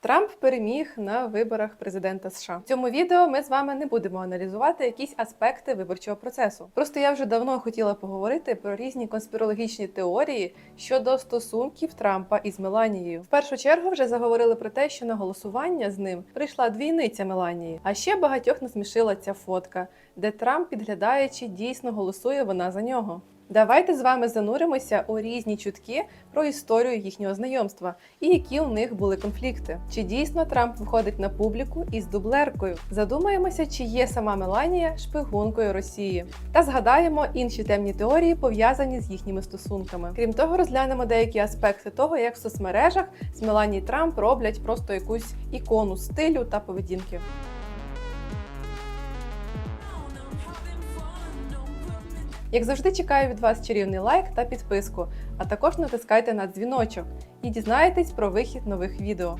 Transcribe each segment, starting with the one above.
Трамп переміг на виборах президента США. В цьому відео ми з вами не будемо аналізувати якісь аспекти виборчого процесу. Просто я вже давно хотіла поговорити про різні конспірологічні теорії щодо стосунків Трампа із Меланією. В першу чергу вже заговорили про те, що на голосування з ним прийшла двійниця Меланії. А ще багатьох насмішила ця фотка, де Трамп, підглядаючи, дійсно голосує вона за нього. Давайте з вами зануримося у різні чутки про історію їхнього знайомства і які у них були конфлікти. Чи дійсно Трамп виходить на публіку із дублеркою? Задумаємося, чи є сама Меланія шпигункою Росії, та згадаємо інші темні теорії, пов'язані з їхніми стосунками. Крім того, розглянемо деякі аспекти того, як в соцмережах з Меланії Трамп роблять просто якусь ікону стилю та поведінки. Як завжди, чекаю від вас чарівний лайк та підписку, а також натискайте на дзвіночок і дізнаєтесь про вихід нових відео.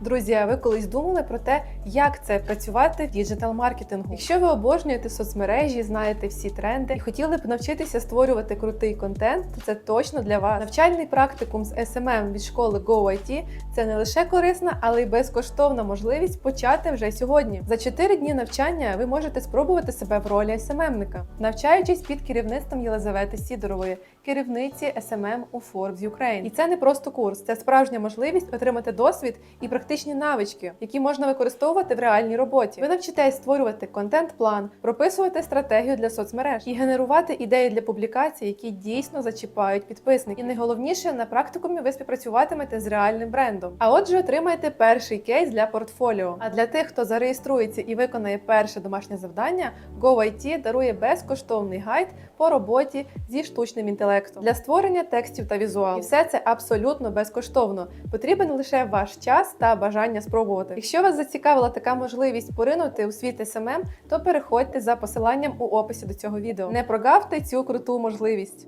Друзі, ви колись думали про те, як це працювати в діджитал-маркетингу? Якщо ви обожнюєте соцмережі, знаєте всі тренди і хотіли б навчитися створювати крутий контент, то це точно для вас. Навчальний практикум з SMM від школи GoIT – це не лише корисна, але й безкоштовна можливість почати вже сьогодні. За 4 дні навчання ви можете спробувати себе в ролі SMM-ника, навчаючись під керівництвом Єлизавети Сідорової, керівниці SMM у Forbes Ukraine. І це не просто курс, це справжня можливість отримати досвід і практичні навички, які можна використовувати в реальній роботі. Ви навчитесь створювати контент-план, прописувати стратегію для соцмереж і генерувати ідеї для публікацій, які дійсно зачіпають підписників. І найголовніше на практикумі ви співпрацюватимете з реальним брендом. А отже, отримаєте перший кейс для портфоліо. А для тих, хто зареєструється і виконає перше домашнє завдання, GoIT дарує безкоштовний гайд по роботі зі штучним інтелектом для створення текстів та візуалів. І все це абсолютно безкоштовно. Потрібен лише ваш час та бажання спробувати. Якщо вас зацікавила така можливість поринути у світ СММ, то переходьте за посиланням у описі до цього відео. Не прогавте цю круту можливість.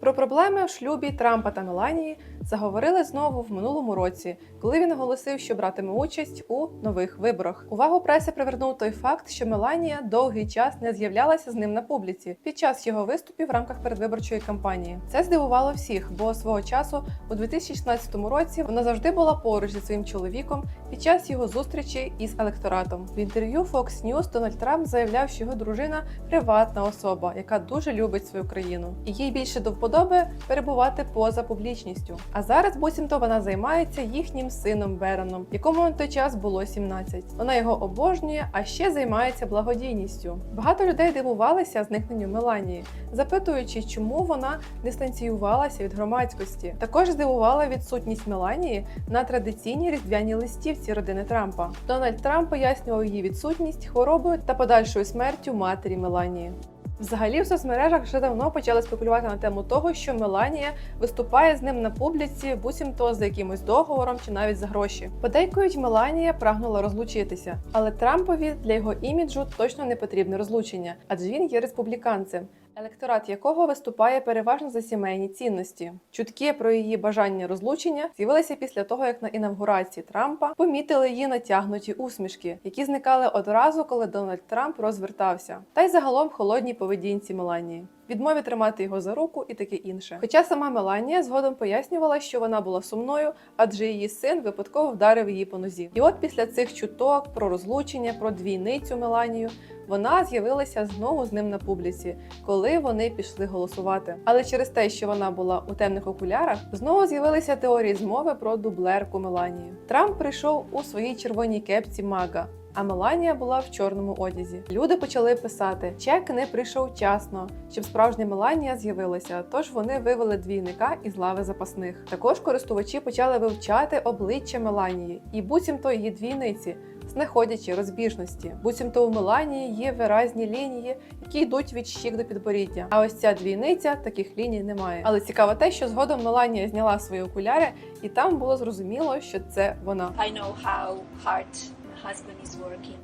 Про проблеми в шлюбі Трампа та Меланії заговорили знову в минулому році, коли він оголосив, що братиме участь у нових виборах. Увагу преси привернув той факт, що Меланія довгий час не з'являлася з ним на публіці під час його виступів в рамках передвиборчої кампанії. Це здивувало всіх, бо свого часу у 2016 році вона завжди була поруч зі своїм чоловіком під час його зустрічі із електоратом. В інтерв'ю Fox News Дональд Трамп заявляв, що його дружина приватна особа, яка дуже любить свою країну, і їй більше до вподоби перебувати поза публічністю. А зараз буцімто вона займається їхнім сином Бероном, якому на той час було 17. Вона його обожнює, а ще займається благодійністю. Багато людей дивувалися зникненню Меланії, запитуючи, чому вона дистанціювалася від громадськості. Також здивувала відсутність Меланії на традиційній різдвяній листівці родини Трампа. Дональд Трамп пояснював її відсутність хворобою та подальшою смертю матері Меланії. Взагалі в соцмережах вже давно почали спекулювати на тему того, що Меланія виступає з ним на публіці, буцімто за якимось договором чи навіть за гроші. Подейкують, Меланія прагнула розлучитися, але Трампові для його іміджу точно не потрібне розлучення, адже він є республіканцем. Електорат якого виступає переважно за сімейні цінності. Чутки про її бажання розлучення з'явилися після того, як на інавгурації Трампа помітили її натягнуті усмішки, які зникали одразу, коли Дональд Трамп розвертався, та й загалом холодній поведінці Меланії. Відмові тримати його за руку і таке інше. Хоча сама Меланія згодом пояснювала, що вона була сумною, адже її син випадково вдарив її по нозі. І от після цих чуток про розлучення, про двійницю Меланію, вона з'явилася знову з ним на публіці, коли вони пішли голосувати. Але через те, що вона була у темних окулярах, знову з'явилися теорії змови про дублерку Меланії. Трамп прийшов у своїй червоній кепці Мага. А Меланія була в чорному одязі. Люди почали писати: чек не прийшов вчасно, щоб справжня Меланія з'явилася. Тож вони вивели двійника із лави запасних. Також користувачі почали вивчати обличчя Меланії і буцімто її двійниці, знаходячи розбіжності. Буцімто у Меланії є виразні лінії, які йдуть від щік до підборіддя. А ось ця двійниця таких ліній немає. Але цікаво те, що згодом Меланія зняла свої окуляри, і там було зрозуміло, що це вона. I know how hard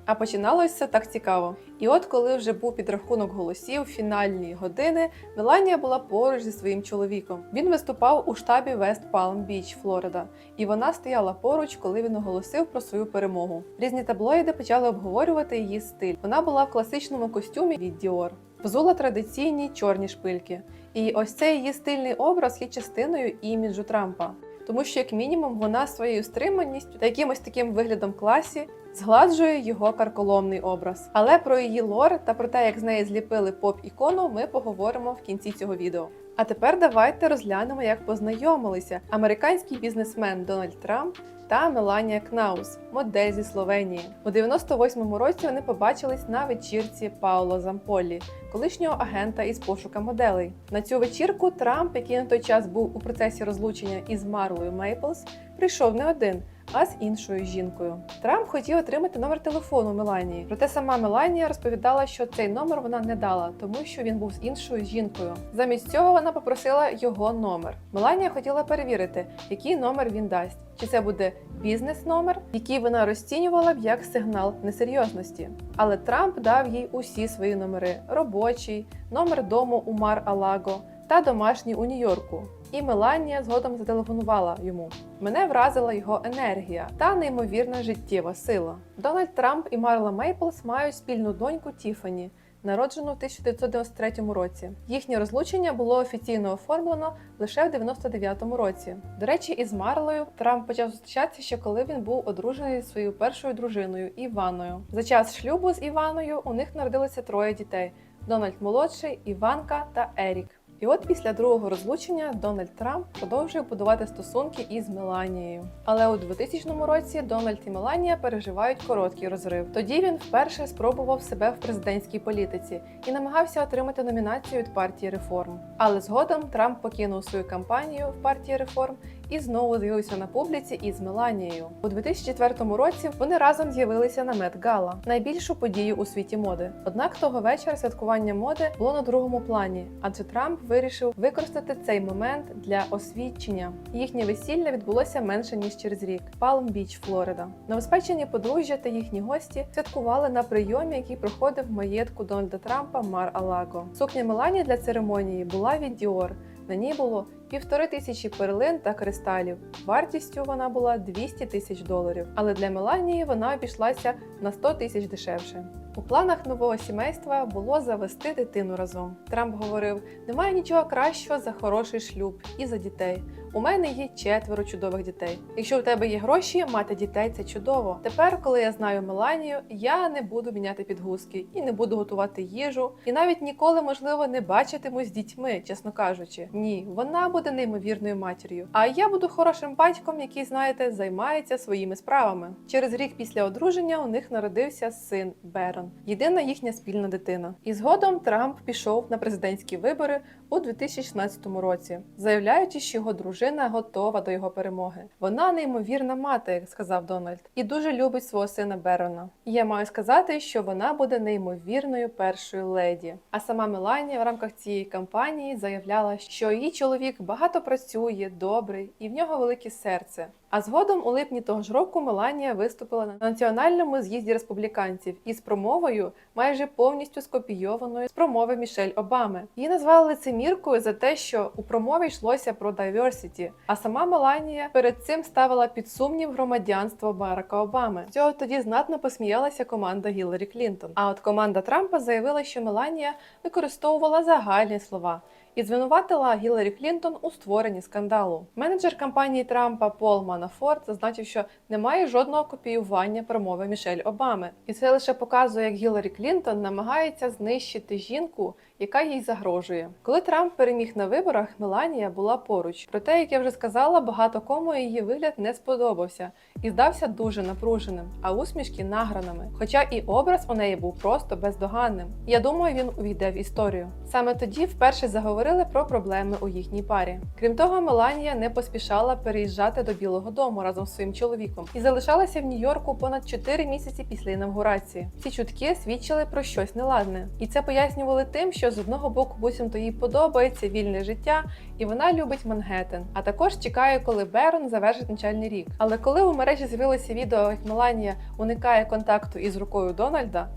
А починалося так цікаво. І от коли вже був підрахунок голосів фінальні години, Меланія була поруч зі своїм чоловіком. Він виступав у штабі West Palm Beach, Флорида, і вона стояла поруч, коли він оголосив про свою перемогу. Різні таблоїди почали обговорювати її стиль. Вона була в класичному костюмі від Dior. Взула традиційні чорні шпильки. І ось цей її стильний образ є частиною іміджу Трампа. тому що, як мінімум, вона своєю стриманістю та якимось таким виглядом класі згладжує його карколомний образ. Але про її лор та про те, як з неї зліпили поп-ікону, ми поговоримо в кінці цього відео. А тепер давайте розглянемо, як познайомилися американський бізнесмен Дональд Трамп та Меланія Кнаус, модель зі Словенії. У 98-му році вони побачились на вечірці Пауло Замполі, колишнього агента із пошука моделей. На цю вечірку Трамп, який на той час був у процесі розлучення із Марлою Мейплс, прийшов не один. А з іншою жінкою Трамп хотів отримати номер телефону Меланії. Проте сама Меланія розповідала, що цей номер вона не дала, тому що він був з іншою жінкою. Замість цього вона попросила його номер. Меланія хотіла перевірити, який номер він дасть. Чи це буде бізнес-номер, який вона розцінювала б як сигнал несерйозності. Але Трамп дав їй усі свої номери: робочий, номер дому у Мар-Алаго та домашній у Нью-Йорку. І Меланія згодом зателефонувала йому. Мене вразила його енергія та неймовірна життєва сила. Дональд Трамп і Марла Мейплс мають спільну доньку Тіфані, народжену в 1993 році. Їхнє розлучення було офіційно оформлено лише в 99-му році. До речі, із Марлою Трамп почав зустрічатися ще коли він був одружений зі своєю першою дружиною Іваною. За час шлюбу з Іваною у них народилося троє дітей: Дональд молодший, Іванка та Ерік. І от після другого розлучення Дональд Трамп продовжує будувати стосунки із Меланією. Але у 2000 році Дональд і Меланія переживають короткий розрив. Тоді він вперше спробував себе в президентській політиці і намагався отримати номінацію від партії реформ. Але згодом Трамп покинув свою кампанію в партії реформ і знову з'явився на публіці із Меланією. У 2004 році вони разом з'явилися на Мет Гала, найбільшу подію у світі моди. Однак того вечора святкування моди було на другому плані, адже Трамп вирішив використати цей момент для освідчення. Їхнє весілля відбулося менше ніж через рік. Палм-Біч, Флорида. Новоспечені подружжя та їхні гості святкували на прийомі, який проходив в маєтку Дональда Трампа Мар-Алаго. Сукня Меланії для церемонії була від Dior. На ній було півтори тисячі перлин та кристалів. Вартістю вона була 200 тисяч доларів. Але для Меланії вона обійшлася на 100 тисяч дешевше. У планах нового сімейства було завести дитину разом. Трамп говорив: немає нічого кращого за хороший шлюб і за дітей. У мене є четверо чудових дітей. Якщо у тебе є гроші, мати дітей це чудово. Тепер, коли я знаю Меланію, я не буду міняти підгузки і не буду готувати їжу, і навіть ніколи, можливо, не бачитиму з дітьми, чесно кажучи. Ні, вона буде неймовірною матір'ю. А я буду хорошим батьком, який, знаєте, займається своїми справами. Через рік після одруження у них народився син Берон, єдина їхня спільна дитина. І згодом Трамп пішов на президентські вибори у 2016 році, заявляючи, що його дружина готова до його перемоги. Вона неймовірна мати, як сказав Дональд, і дуже любить свого сина Берона. І я маю сказати, що вона буде неймовірною першою леді. А сама Меланія в рамках цієї кампанії заявляла, що її чоловік багато працює, добрий і в нього велике серце. А згодом у липні того ж року Меланія виступила на національному з'їзді республіканців із промовою, майже повністю скопійованою з промови Мішель Обами. Її назвали лицеміркою за те, що у промові йшлося про diversity, а сама Меланія перед цим ставила під сумнів громадянство Барака Обами. Цього тоді знатно посміялася команда Гіларі Клінтон. А от команда Трампа заявила, що Меланія використовувала загальні слова і звинуватила Гіларі Клінтон у створенні скандалу. Менеджер кампанії Трампа Пол Манафорт зазначив, що немає жодного копіювання промови Мішель Обами, і це лише показує, як Гіларі Клінтон намагається знищити жінку, яка їй загрожує. Коли Трамп переміг на виборах, Меланія була поруч. Проте, як я вже сказала, багато кому її вигляд не сподобався і здався дуже напруженим, а усмішки награними. Хоча і образ у неї був просто бездоганним. Я думаю, він увійде в історію. Саме тоді вперше заговорили про проблеми у їхній парі. Крім того, Меланія не поспішала переїжджати до Білого Дому разом з своїм чоловіком і залишалася в Нью-Йорку понад 4 місяці після інавгурації. Ці чутки свідчили про щось неладне, і це пояснювали тим, що з одного боку буцімто їй подобається вільне життя, і вона любить Мангеттен. А також чекає, коли Берон завершить навчальний рік. Але коли у мережі з'явилося відео, як Меланія уникає контакту із рукою Дональда.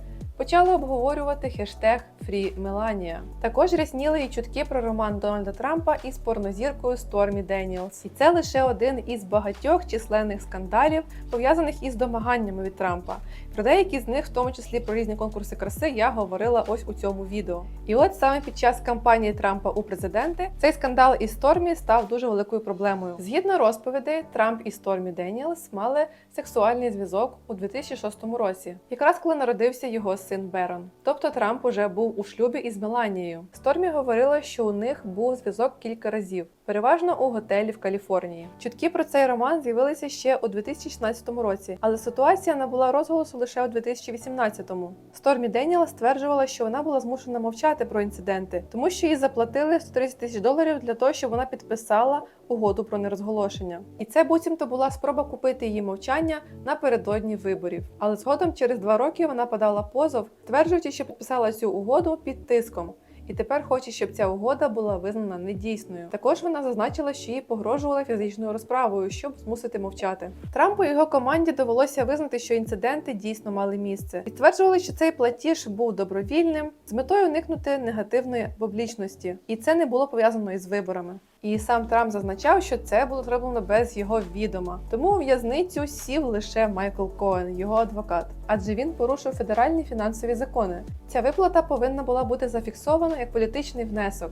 Почали обговорювати хештег FreeMelania. Також рясніли і чутки про роман Дональда Трампа із порнозіркою Стормі Деніелс. І це лише один із багатьох численних скандалів, пов'язаних із домаганнями від Трампа. Про деякі з них, в тому числі про різні конкурси краси, я говорила ось у цьому відео. І от саме під час кампанії Трампа у президенти цей скандал із Стормі став дуже великою проблемою. Згідно розповідей, Трамп і Стормі Деніелс мали сексуальний зв'язок у 2006 році, якраз коли народився його син Берон. Тобто Трамп уже був у шлюбі із Меланією. Стормі говорила, що у них був зв'язок кілька разів, переважно у готелі в Каліфорнії. Чутки про цей роман з'явилися ще у 2016 році, але ситуація набула розголосу лише у 2018-му. Стормі Деніел стверджувала, що вона була змушена мовчати про інциденти, тому що їй заплатили 130 тисяч доларів для того, щоб вона підписала угоду про нерозголошення. І це буцімто була спроба купити її мовчання напередодні виборів. Але згодом, через два роки, вона подала позов, стверджуючи, що підписала цю угоду під тиском. І тепер хоче, щоб ця угода була визнана недійсною. Також вона зазначила, що їй погрожувала фізичною розправою, щоб змусити мовчати. Трампу і його команді довелося визнати, що інциденти дійсно мали місце. І стверджували, що цей платіж був добровільним з метою уникнути негативної публічності, і це не було пов'язано із виборами. І сам Трамп зазначав, що це було зроблено без його відома. Тому у в'язницю сів лише Майкл Коен, його адвокат, адже він порушив федеральні фінансові закони. Ця виплата повинна була бути зафіксована як політичний внесок.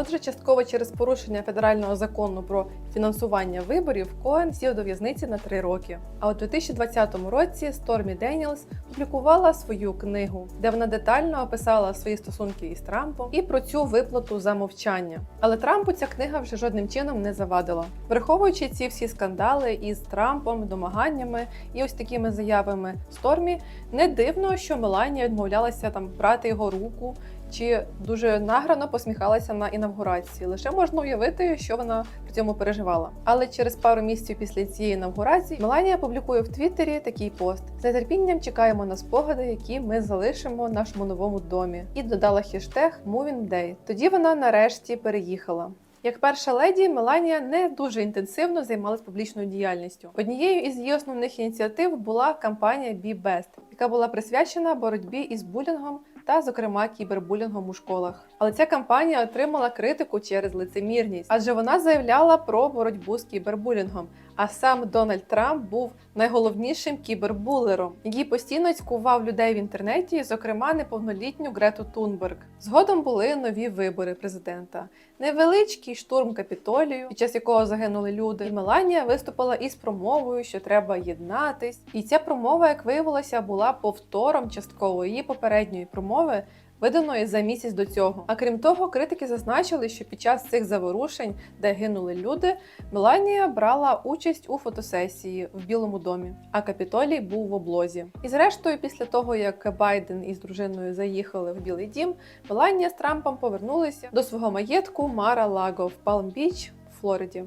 Отже, частково через порушення федерального закону про фінансування виборів Коен сів до в'язниці на три роки. А у 2020 році Стормі Деніелс публікувала свою книгу, де вона детально описала свої стосунки із Трампом і про цю виплату за мовчання. Але Трампу ця книга вже жодним чином не завадила. Враховуючи ці всі скандали із Трампом, домаганнями і ось такими заявами Стормі, не дивно, що Меланія відмовлялася там брати його руку чи дуже награно посміхалася на інавгурації. Лише можна уявити, що вона при цьому переживала. Але через пару місяців після цієї інавгурації Меланія публікує в Твіттері такий пост: з нетерпінням чекаємо на спогади, які ми залишимо в нашому новому домі. І додала хештег Moving Day. Тоді вона нарешті переїхала. Як перша леді, Меланія не дуже інтенсивно займалась публічною діяльністю. Однією із її основних ініціатив була кампанія Be Best, яка була присвячена боротьбі із булінгом та, зокрема, кібербулінгом у школах. Але ця кампанія отримала критику через лицемірність, адже вона заявляла про боротьбу з кібербулінгом. А сам Дональд Трамп був найголовнішим кібербулером, який постійно цькував людей в інтернеті, зокрема неповнолітню Грету Тунберг. Згодом були нові вибори президента, невеличкий штурм капітолію, під час якого загинули люди. І Меланія виступила із промовою, що треба єднатись. І ця промова, як виявилося, була повтором частково її попередньої промови. Виданої за місяць до цього. А крім того, критики зазначили, що під час цих заворушень, де гинули люди, Меланія брала участь у фотосесії в Білому домі, а Капітолій був в облозі. І зрештою, після того як Байден із дружиною заїхали в Білий Дім, Меланія з Трампом повернулися до свого маєтку Мара Лаго в Палм-Біч, Флориді.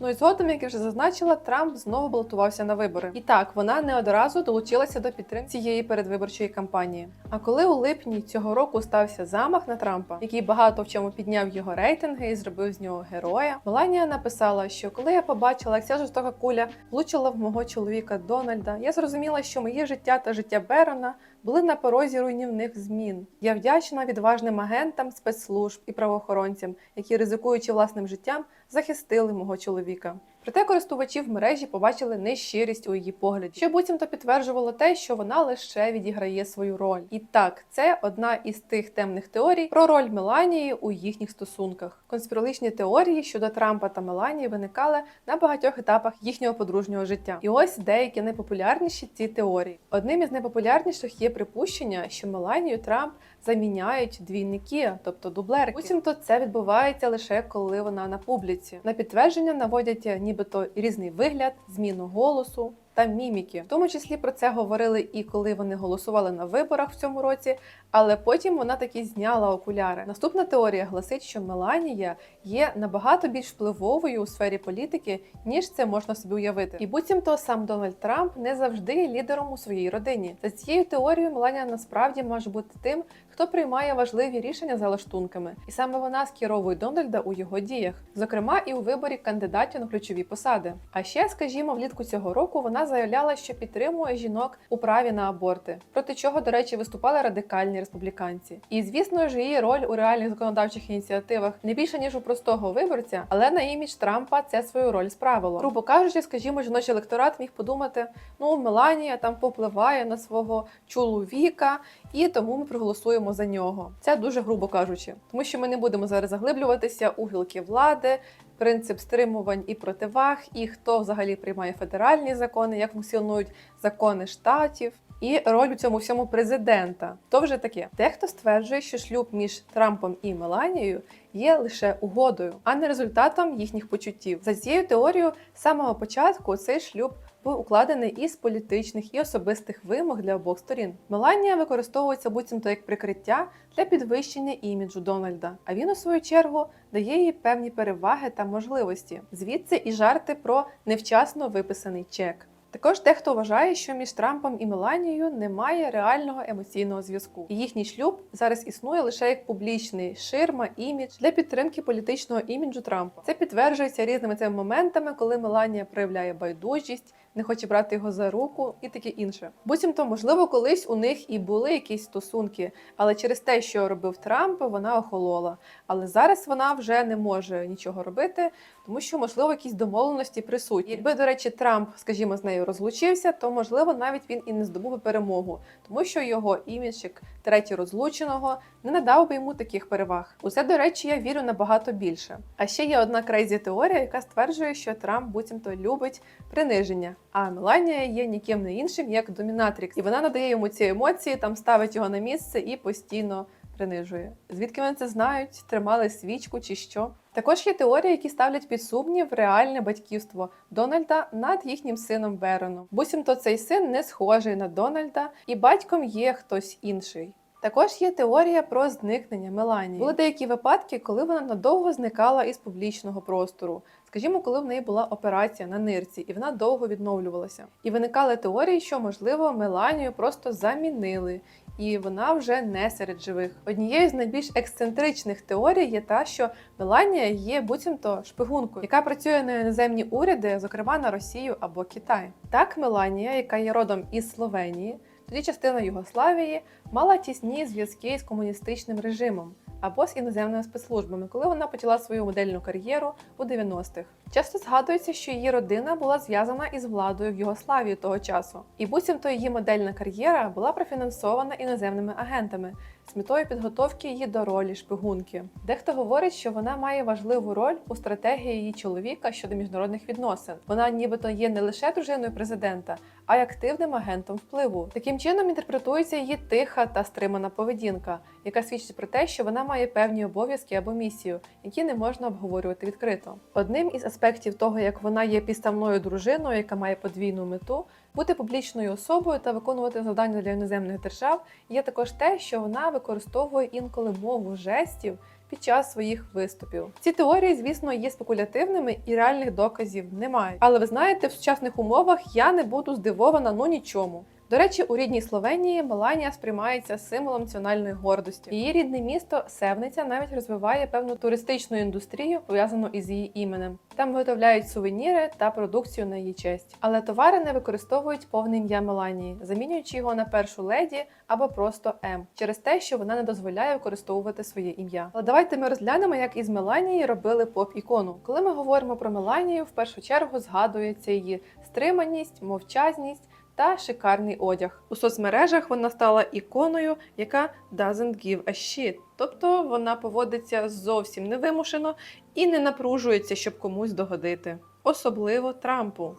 Ну і згодом, як я вже зазначила, Трамп знову балотувався на вибори. І так, вона не одразу долучилася до підтримки цієї передвиборчої кампанії. А коли у липні цього року стався замах на Трампа, який багато в чому підняв його рейтинги і зробив з нього героя, Меланія написала, що коли я побачила, як ця жорстока куля влучила в мого чоловіка Дональда, я зрозуміла, що моє життя та життя Берона були на порозі руйнівних змін. Я вдячна відважним агентам спецслужб і правоохоронцям, які, ризикуючи власним життям, захистили мого чоловіка. Проте користувачі в мережі побачили нещирість у її погляді, що буцімто підтверджувало те, що вона лише відіграє свою роль. І так, це одна із тих темних теорій про роль Меланії у їхніх стосунках. Конспірологічні теорії щодо Трампа та Меланії виникали на багатьох етапах їхнього подружнього життя. І ось деякі найпопулярніші ці теорії. Одним із найпопулярніших є припущення, що Меланію Трамп заміняють двійники, тобто дублерки. Буцімто це відбувається лише коли вона на публіці. На підтвердження наводять нібито різний вигляд, зміну голосу. Та міміки, в тому числі про це говорили і коли вони голосували на виборах в цьому році, але потім вона таки зняла окуляри. Наступна теорія гласить, що Меланія є набагато більш впливовою у сфері політики, ніж це можна собі уявити. І буцімто сам Дональд Трамп не завжди є лідером у своїй родині. За цією теорією Меланія насправді може бути тим, хто приймає важливі рішення за лаштунками, і саме вона скеровує Дональда у його діях, зокрема і у виборі кандидатів на ключові посади. А ще, скажімо, влітку цього року вона заявляла, що підтримує жінок у праві на аборти, проти чого, до речі, виступали радикальні республіканці. І звісно ж, її роль у реальних законодавчих ініціативах не більше ніж у простого виборця, але на імідж Трампа це свою роль справило. Грубо кажучи, скажімо, жіночий електорат міг подумати: ну Меланія там попливає на свого чоловіка, і тому ми проголосуємо за нього. Це дуже грубо кажучи, тому що ми не будемо зараз заглиблюватися у гілки влади. Принцип стримувань і противаг, і хто взагалі приймає федеральні закони, як функціонують закони штатів, і роль у цьому всьому президента. То вже таке. Дехто стверджує, що шлюб між Трампом і Меланією є лише угодою, а не результатом їхніх почуттів. За цією теорією, з самого початку цей шлюб був укладений із політичних і особистих вимог для обох сторін. Меланія використовується буцімто як прикриття для підвищення іміджу Дональда. А він, у свою чергу, дає їй певні переваги та можливості. Звідси і жарти про невчасно виписаний чек. Також дехто вважає, що між Трампом і Меланією немає реального емоційного зв'язку. І їхній шлюб зараз існує лише як публічний ширма, імідж для підтримки політичного іміджу Трампа. Це підтверджується різними цими моментами, коли Меланія проявляє байдужість, не хоче брати його за руку і таке інше. Буцімто, можливо, колись у них і були якісь стосунки, але через те, що робив Трамп, вона охолола. Але зараз вона вже не може нічого робити, тому що, можливо, якісь домовленості присутні. Якби, до речі, Трамп, скажімо, з нею розлучився, то можливо навіть він і не здобув би перемогу, тому що його імідж як третій розлученого не надав би йому таких переваг. Усе, до речі, я вірю набагато більше. А ще є одна крейзі теорія, яка стверджує, що Трамп буцімто любить приниження, а Меланія є ніким не іншим, як домінатрікс, і вона надає йому ці емоції, там ставить його на місце і постійно принижує. Звідки вони це знають? Тримали свічку чи що? Також є теорії, які ставлять під сумнів реальне батьківство Дональда над їхнім сином Бероном. Буцімто цей син не схожий на Дональда, і батьком є хтось інший. Також є теорія про зникнення Меланії. Були деякі випадки, коли вона надовго зникала із публічного простору. Скажімо, коли в неї була операція на нирці, і вона довго відновлювалася. І виникали теорії, що можливо Меланію просто замінили, і вона вже не серед живих. Однією з найбільш ексцентричних теорій є та, що Меланія є буцімто шпигункою, яка працює на іноземні уряди, зокрема на Росію або Китай. Так, Меланія, яка є родом із Словенії, тоді частина Югославії, мала тісні зв'язки з комуністичним режимом або з іноземними спецслужбами, коли вона почала свою модельну кар'єру у 90-х. Часто згадується, що її родина була зв'язана із владою в Югославії того часу, і буцімто її модельна кар'єра була профінансована іноземними агентами з метою підготовки її до ролі шпигунки. Дехто говорить, що вона має важливу роль у стратегії її чоловіка щодо міжнародних відносин. Вона нібито є не лише дружиною президента, а й активним агентом впливу. Таким чином інтерпретується її тиха та стримана поведінка, яка свідчить про те, що вона має певні обов'язки або місію, які не можна обговорювати відкрито. Одним із аспектів того, як вона є підставною дружиною, яка має подвійну мету, бути публічною особою та виконувати завдання для іноземних держав, є також те, що вона використовує інколи мову жестів під час своїх виступів. Ці теорії, звісно, є спекулятивними і реальних доказів немає. Але ви знаєте, в сучасних умовах я не буду здивована ну нічому. До речі, у рідній Словенії Меланія сприймається символом національної гордості. Її рідне місто Севниця навіть розвиває певну туристичну індустрію, пов'язану із її іменем. Там виготовляють сувеніри та продукцію на її честь. Але товари не використовують повне ім'я Меланії, замінюючи його на першу леді або просто М, через те, що вона не дозволяє використовувати своє ім'я. Але давайте ми розглянемо, як із Меланії робили поп-ікону. Коли ми говоримо про Меланію, в першу чергу згадується її стриманість, мовчазність та шикарний одяг. У соцмережах вона стала іконою, яка doesn't give a shit. Тобто вона поводиться зовсім невимушено і не напружується, щоб комусь догодити. Особливо Трампу.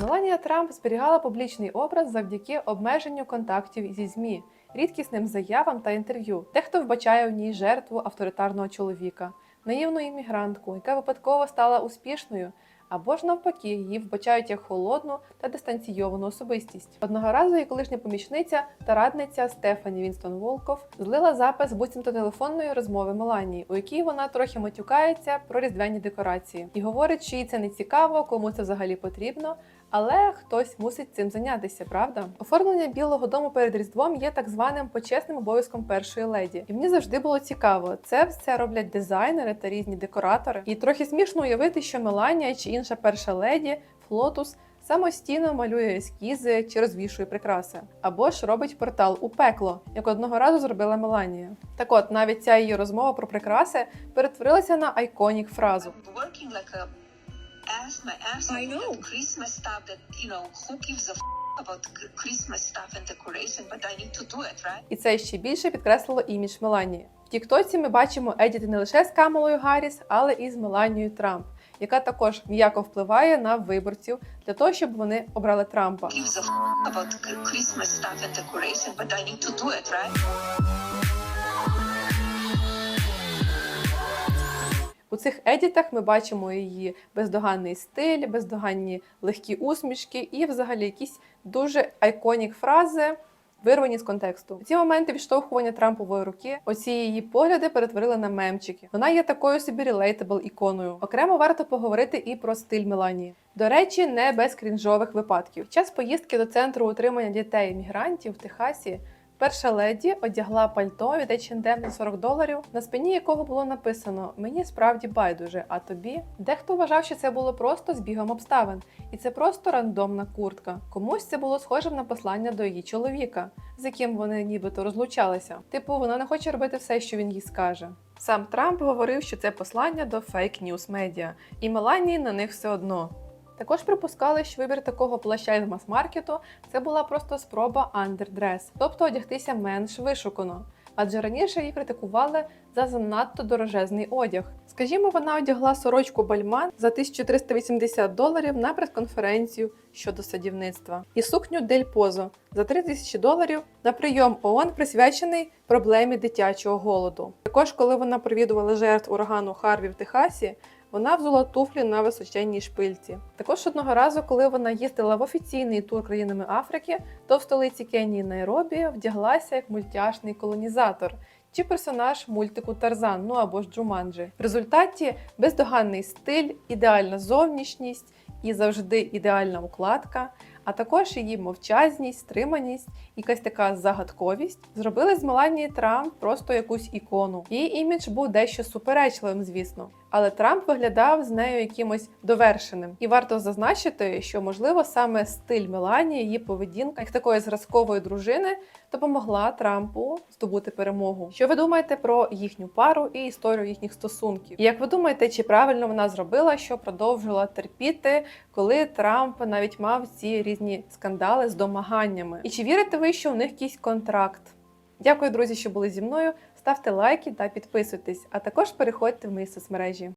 Меланія Трамп зберігала публічний образ завдяки обмеженню контактів зі ЗМІ, рідкісним заявам та інтерв'ю. Дехто вбачає в ній жертву авторитарного чоловіка, наївну іммігрантку, яка випадково стала успішною. Або ж навпаки, її вбачають як холодну та дистанційовану особистість. Одного разу її колишня помічниця та радниця Стефані Вінстон Волков злила запис буцімто телефонної розмови Меланії, у якій вона трохи матюкається про різдвяні декорації і говорить, що їй це не цікаво, кому це взагалі потрібно. Але хтось мусить цим зайнятися, правда? Оформлення Білого дому перед Різдвом є так званим почесним обов'язком першої леді. І мені завжди було цікаво, це все роблять дизайнери та різні декоратори. І трохи смішно уявити, що Меланія чи інша перша леді, Флотус. Самостійно малює ескізи чи розвішує прикраси, або ж робить портал у пекло, як одного разу зробила Меланія. Так от, навіть ця її розмова про прикраси перетворилася на айконік фразу. Like ass my ass I know. Christmas stuff that you know who gives a f- about Christmas stuff and decoration, but I need to do it, right? І це ще більше підкреслило імідж Меланії. В Тіктоці ми бачимо едіти не лише з Камалою Гарріс, але і з Меланією Трамп, яка також м'яко впливає на виборців для того, щоб вони обрали Трампа. Gives a f- about Christmas stuff and decoration, but I need to do it, right? У цих едітах ми бачимо її бездоганний стиль, бездоганні легкі усмішки і, взагалі, якісь дуже айконік фрази. Вирвані з контексту. Ці моменти відштовхування Трампової руки, оці її погляди перетворили на мемчики. Вона є такою собі relatable іконою. Окремо варто поговорити і про стиль Меланії. До речі, не без крінжових випадків. В час поїздки до центру утримання дітей мігрантів в Техасі Перша леді одягла пальто від H&M за 40 доларів, на спині якого було написано Мені справді байдуже, а тобі. Дехто вважав, що це було просто збігом обставин, і це просто рандомна куртка. Комусь це було схожим на послання до її чоловіка, з яким вони нібито розлучалися. Типу, вона не хоче робити все, що він їй скаже. Сам Трамп говорив, що це послання до фейк ньюс медіа, і Меланії на них все одно. Також припускали, що вибір такого плаща із мас-маркету це була просто спроба андердрес, тобто одягтися менш вишукано. Адже раніше її критикували за занадто дорожезний одяг. Скажімо, вона одягла сорочку Бальман за 1380 доларів на прес-конференцію щодо садівництва, і сукню Дель Позо за 3000 доларів на прийом ООН, присвячений проблемі дитячого голоду. Також, коли вона провідувала жертв урагану Харві в Техасі, вона взула туфлі на височенній шпильці. Також одного разу, коли вона їздила в офіційний тур країнами Африки, то в столиці Кенії Найробі вдяглася як мультяшний колонізатор. Чи персонаж мультику Тарзан, ну або ж Джуманджі. В результаті бездоганний стиль, ідеальна зовнішність і завжди ідеальна укладка, а також її мовчазність, стриманість, якась така загадковість зробили з Меланії Трамп просто якусь ікону. Її імідж був дещо суперечливим, звісно. Але Трамп виглядав з нею якимось довершеним. І варто зазначити, що можливо саме стиль Меланії, її поведінка, як такої зразкової дружини, допомогла Трампу здобути перемогу. Що ви думаєте про їхню пару і історію їхніх стосунків? І як ви думаєте, чи правильно вона зробила, що продовжила терпіти, коли Трамп навіть мав ці різні скандали з домаганнями? І чи вірите ви, що у них якийсь контракт? Дякую, друзі, що були зі мною. Ставте лайки та підписуйтесь, а також переходьте в мої соцмережі.